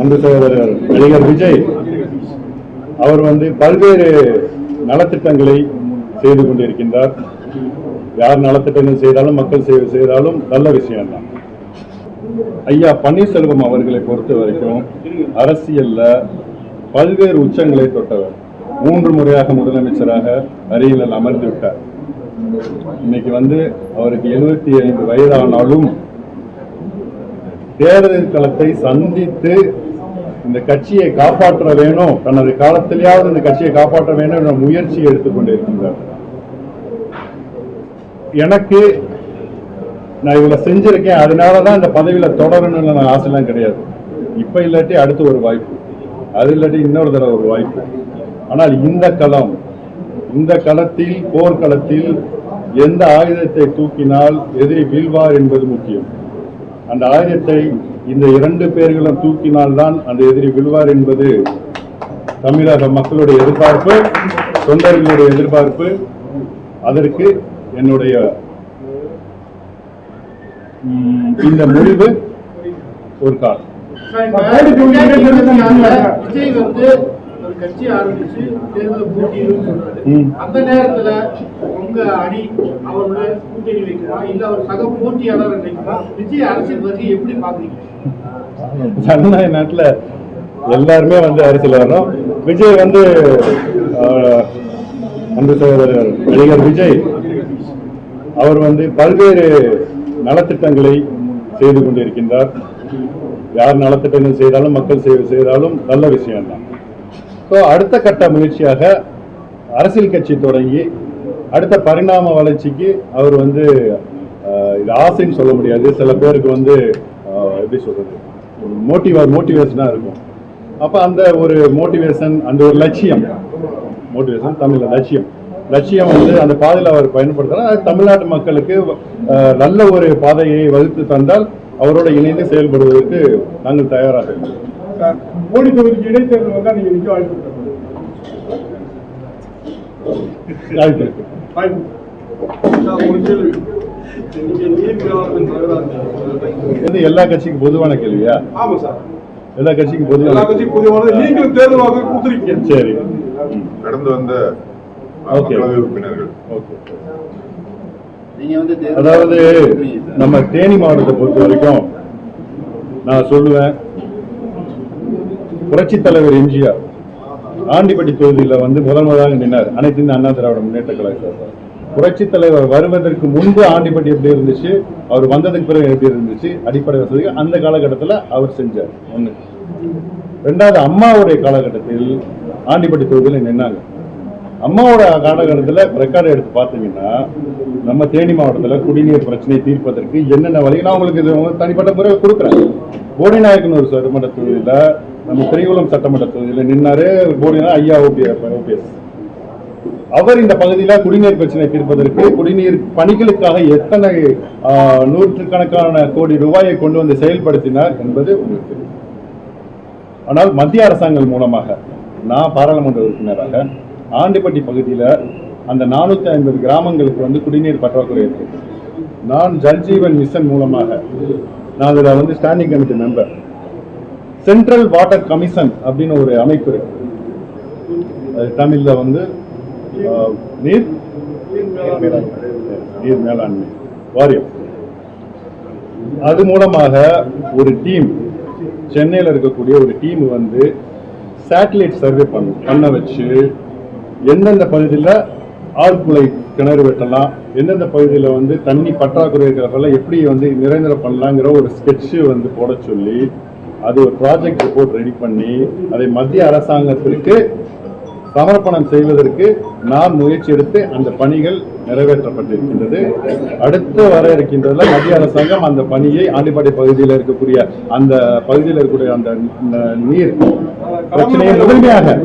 அன்பு சகோதரர் நடிகர் விஜய் அவர் வந்து பல்வேறு நலத்திட்டங்களை செய்து கொண்டிருக்கின்றார். யார் நலத்திட்டங்கள் செய்தாலும் மக்கள் சேவை செய்தாலும் நல்ல விஷயம்தான். ஐயா பன்னீர்செல்வம் அவர்களை பொறுத்த வரைக்கும் அரசியல்ல பல்வேறு உச்சங்களை தொட்டவர். மூன்று முறையாக முதலமைச்சராக அருகில் அமர்ந்து விட்டார். இன்னைக்கு வந்து அவருக்கு எழுபத்தி ஐந்து வயதானாலும் தேர்தல் களத்தை சந்தித்து இந்த கட்சியை காப்பாற்ற வேணும் தனது காலத்திலேயாவது இந்த கட்சியை காப்பாற்ற வேணும் என்ற முயற்சி எடுத்துக்கொண்டிருக்கின்றார் எனக்கு நான் இவ்வளவு செஞ்சிருக்கேன் அதனாலதான் இந்த பதவியில தொடரணும்னு நான் ஆசைலாம் கிடையாது. இப்ப இல்லாட்டி அடுத்து ஒரு வாய்ப்பு. அது இல்லாட்டி இன்னொரு தடவை ஒரு வாய்ப்பு. ஆனால் இந்த களம் இந்த களத்தில் போர்க்களத்தில் எந்த ஆயுதத்தை தூக்கினால் எதிரி வீழ்வார் என்பது முக்கியம். அந்த ஆயுதத்தை இந்த இரண்டு பேர்களும் தூக்கினால்தான் அந்த எதிரி விழுவார் என்பது தமிழக மக்களுடைய எதிர்பார்ப்பு தொண்டர்களுடைய எதிர்பார்ப்பு. அதற்கு என்னுடைய இந்த முடிவு ஒரு காரணம் ஒரு கட்சி ஆரம்பிச்சு தேர்தல் போட்டியிடும் சொல்றாரு. அந்த நேரத்துல உங்க அணி அவரோட கூட்டணி வைக்குமா? இல்ல அவர் சக போட்டியாளர் நினைக்குமா விஜய் அரசியல் வருகை எப்படி பாக்குறீங்க? ஜனநாயக நாட்டுல எல்லாருமே வந்து அரசியல் வரணும். விஜய் வந்து அன்பு சகோதரர் நடிகர் விஜய் அவர் வந்து பல்வேறு நலத்திட்டங்களை செய்து கொண்டிருக்கின்றார். யார் நலத்திட்டங்கள் செய்தாலும் மக்கள் சேவை செய்தாலும் நல்ல விஷயம்தான். ஸோ அடுத்த கட்ட முயற்சியாக அரசியல் கட்சி தொடங்கி அடுத்த பரிணாம வளர்ச்சிக்கு அவர் வந்து இது ஆசைன்னு சொல்ல முடியாது. சில பேருக்கு வந்து எப்படி சொல்றது? மோட்டிவா மோட்டிவேஷனாக இருக்கும். அப்போ அந்த ஒரு மோட்டிவேஷன் அந்த ஒரு லட்சியம் மோட்டிவேஷன் தமிழ்ல லட்சியம். லட்சியம் வந்து அந்த பாதையில் அவர் பயன்படுத்தினா தமிழ்நாட்டு மக்களுக்கு நல்ல ஒரு பாதையை வகுத்து தந்தால் அவரோட இணைந்து செயல்படுவதற்கு நாங்கள் தயாராக இருக்கிறோம். சார், மோடி தொகுதிக்கு இடைத்தேர்தல் வந்தா நீங்க நிக்க வாய்ப்பு இருக்கா? வாய்ப்பு எல்லா கட்சிக்கும் பொதுவான கேள்வியா? ஆமா சார். எல்லா கட்சிக்கும் எல்லா பொதுவான கட்சியும் பொதுவானது நீங்களும் தேர்தல் வாக்கு கொடுத்துருக்கீங்க சரி. நடந்து வந்த உறுப்பினர்கள். ஓகே. அதாவது நம்ம தேனி மாவட்டத்தை பொறுத்த வரைக்கும் நான் சொல்லுவேன் புரட்சி தலைவர் எம்ஜிஆர் ஆண்டிப்பட்டி தொகுதியில வந்து முதல் முதலாக நின்றார் அனைத்து இந்த அண்ணா திராவிட முன்னேற்ற கழக புரட்சி தலைவர் வருவதற்கு முன்பு ஆண்டிப்பட்டி எப்படி இருந்துச்சு? அவர் வந்ததுக்கு பிறகு எப்படி இருந்துச்சு? அடிப்படை வசதி அந்த காலகட்டத்தில் அவர் செஞ்சார். ஒண்ணு. ரெண்டாவது அம்மாவுடைய காலகட்டத்தில் ஆண்டிப்பட்டி தொகுதியில் நின்னாங்க. அம்மாவோட காலகட்டத்தில் ரெக்கார்டை எடுத்து பார்த்தீங்கன்னா நம்ம தேனி மாவட்டத்தில் குடிநீர் பிரச்சனையை தீர்ப்பதற்கு என்னென்ன வழிகள் அவங்களுக்கு இது தனிப்பட்ட முறையில் கொடுக்குறாங்க போடிநாயக்கன் ஒரு சட்டமன்ற தொகுதியில் நம்ம பெரியகுளம் சட்டமன்ற தொகுதியில் நின்னாரு போடினா ஐயா ஓபிஎஸ் அவர் இந்த பகுதியில் குடிநீர் பிரச்சனை தீர்ப்பதற்கு குடிநீர் பணிகளுக்காக எத்தனை ஆஹ், நூற்றுக்கணக்கான கோடி ரூபாயை கொண்டு வந்து செயல்படுத்தினார் என்பது உங்களுக்கு ஆனால் மத்திய அரசாங்கம் மூலமாக நான் பாராளுமன்ற உறுப்பினராக ஆண்டிப்பட்டி பகுதியில் அந்த நானூற்றி ஐம்பது கிராமங்களுக்கு வந்து குடிநீர் பற்றாக்குறை இருக்கு நான் ஜல்ஜீவன் மிஷன் மூலமாக நான் அதில் வந்து standing committee member. Central water commission அப்படின்னு ஒரு அமைப்பு இருக்கு. அது தமிழ்ல வந்து நீர் நீர் மேலாண்மை வாரியம். அது மூலமாக ஒரு டீம் சென்னையில் இருக்கக்கூடிய ஒரு டீம் வந்து சேட்டலைட் சர்வே பண்ணும். பண்ண வச்சு எந்தெந்த பகுதியில் ஆழ்குலை கிணறு வெட்டலாம் எந்தெந்த பகுதியில் வந்து தண்ணி பற்றாக்குறை இருக்கிறப்பெல்லாம் எப்படி வந்து நிரந்தரம் பண்ணலாங்கிற ஒரு ஸ்கெட்சு வந்து போட சொல்லி அது ஒரு ப்ராஜெக்ட் ரிப்போர்ட் ரெடி பண்ணி அதை மத்திய அரசாங்கத்திற்கு சமர்ப்பணம் செய்வதற்கு நான் முயற்சி எடுத்து அந்த பணிகள் நிறைவேற்றப்பட்டிருக்கின்றது. அடுத்து வர இருக்கின்றதுல மத்திய அரசாங்கம் அந்த பணியை ஆண்டிப்பாடி பகுதியில் இருக்கக்கூடிய அந்த பகுதியில் இருக்கக்கூடிய அந்த நீர் பிரச்சனையை முழுமையாக